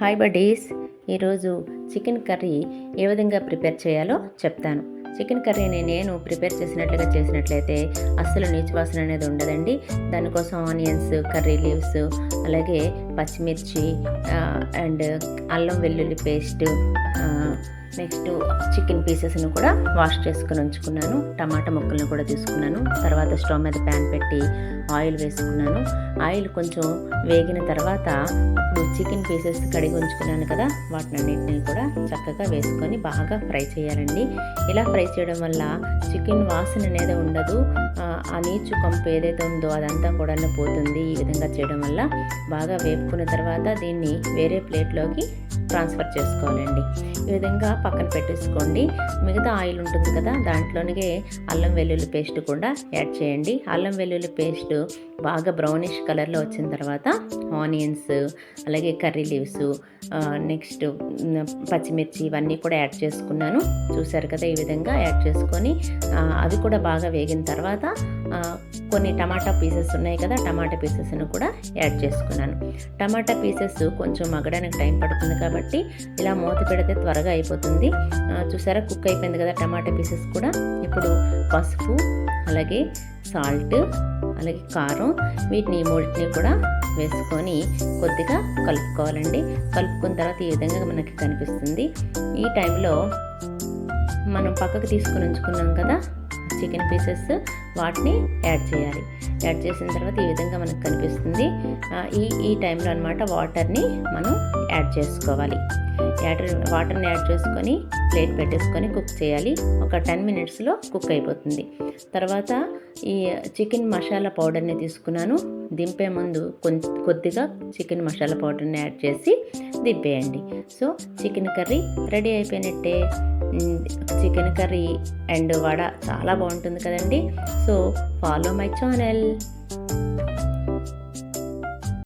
Hi buddies. ఈరోజు chicken curry ఏ విధంగా ప్రిపేర్ చేయాలో చెప్తాను. చికెన్ కర్రీని నేను ప్రిపేర్ చేసినట్లుగా చేసినట్లయితే అస్సలు నీచు వాసన అనేది ఉండదండి. దానికోసం ఆనియన్స్ కర్రీ లీవ్స్ అలాగే పచ్చిమిర్చి అండ్ అల్లం వెల్లుల్లి పేస్ట్ నెక్స్ట్ చికెన్ పీసెస్ను కూడా వాష్ చేసుకుని ఉంచుకున్నాను. టమాటా ముక్కలను కూడా తీసుకున్నాను. తర్వాత స్టవ్ మీద ప్యాన్ పెట్టి ఆయిల్ వేసుకున్నాను. ఆయిల్ కొంచెం వేగిన తర్వాత చికెన్ పీసెస్ కడిగి ఉంచుకున్నాను కదా వాటిని అన్నింటినీ కూడా చక్కగా వేసుకొని బాగా ఫ్రై చేయాలండి. ఇలా ఫ్రై చేయడం వల్ల చికెన్ వాసన అనేది ఉండదు. ఆ, నీచు కంపు ఏదైతే ఉందో అదంతా కూడా పోతుంది ఈ విధంగా చేయడం వల్ల. బాగా వేపుకున్న తర్వాత దీన్ని వేరే ప్లేట్లోకి ట్రాన్స్ఫర్ చేసుకోవాలండి. ఈ విధంగా పక్కన పెట్టేసుకోండి. మిగతా ఆయిల్ ఉంటుంది కదా దాంట్లోనే అల్లం వెల్లుల్లి పేస్ట్ కూడా యాడ్ చేయండి. అల్లం వెల్లుల్లి పేస్ట్ బాగా బ్రౌనిష్ కలర్లో వచ్చిన తర్వాత ఆనియన్స్ అలాగే కర్రీ లీవ్స్ నెక్స్ట్ పచ్చిమిర్చి ఇవన్నీ కూడా యాడ్ చేసుకున్నాను. చూసారు కదా ఈ విధంగా యాడ్ చేసుకొని అవి కూడా బాగా వేగిన తర్వాత కొన్ని టమాటా పీసెస్ ఉన్నాయి కదా టమాటా పీసెస్ను కూడా యాడ్ చేసుకున్నాను. టమాటా పీసెస్ కొంచెం మగ్గడానికి టైం పడుతుంది కాబట్టి ఇలా మూత పెడితే త్వరగా అయిపోతుంది. చూసారా కుక్ అయిపోయింది కదా టమాటా పీసెస్ కూడా. ఇప్పుడు పసుపు అలాగే సాల్ట్ అలాగే కారం వీటిని ఈ మూడింటిని కూడా వేసుకొని కొద్దిగా కలుపుకోవాలండి. కలుపుకున్న తర్వాత ఈ విధంగా మనకి కనిపిస్తుంది. ఈ టైంలో మనం పక్కకు తీసుకుని ఉంచుకున్నాం కదా చికెన్ పీసెస్ వాటిని యాడ్ చేయాలి. యాడ్ చేసిన తర్వాత ఈ విధంగా మనకు కనిపిస్తుంది. ఈ ఈ టైంలో అనమాట వాటర్ని మనం యాడ్ చేసుకోవాలి. యాడ్ వాటర్ని యాడ్ చేసుకొని ప్లేట్ పెట్టేసుకొని కుక్ చేయాలి. ఒక టెన్ మినిట్స్లో కుక్ అయిపోతుంది. తర్వాత ఈ చికెన్ మసాలా పౌడర్ని తీసుకున్నాను. దింపే ముందు కొంచెం కొద్దిగా చికెన్ మసాలా పౌడర్ని యాడ్ చేసి దింపేయండి. సో చికెన్ కర్రీ రెడీ అయిపోయినట్టే. చికెన్ కర్రీ అండ్ వడ చాలా బాగుంటుంది కదండి. So follow my channel.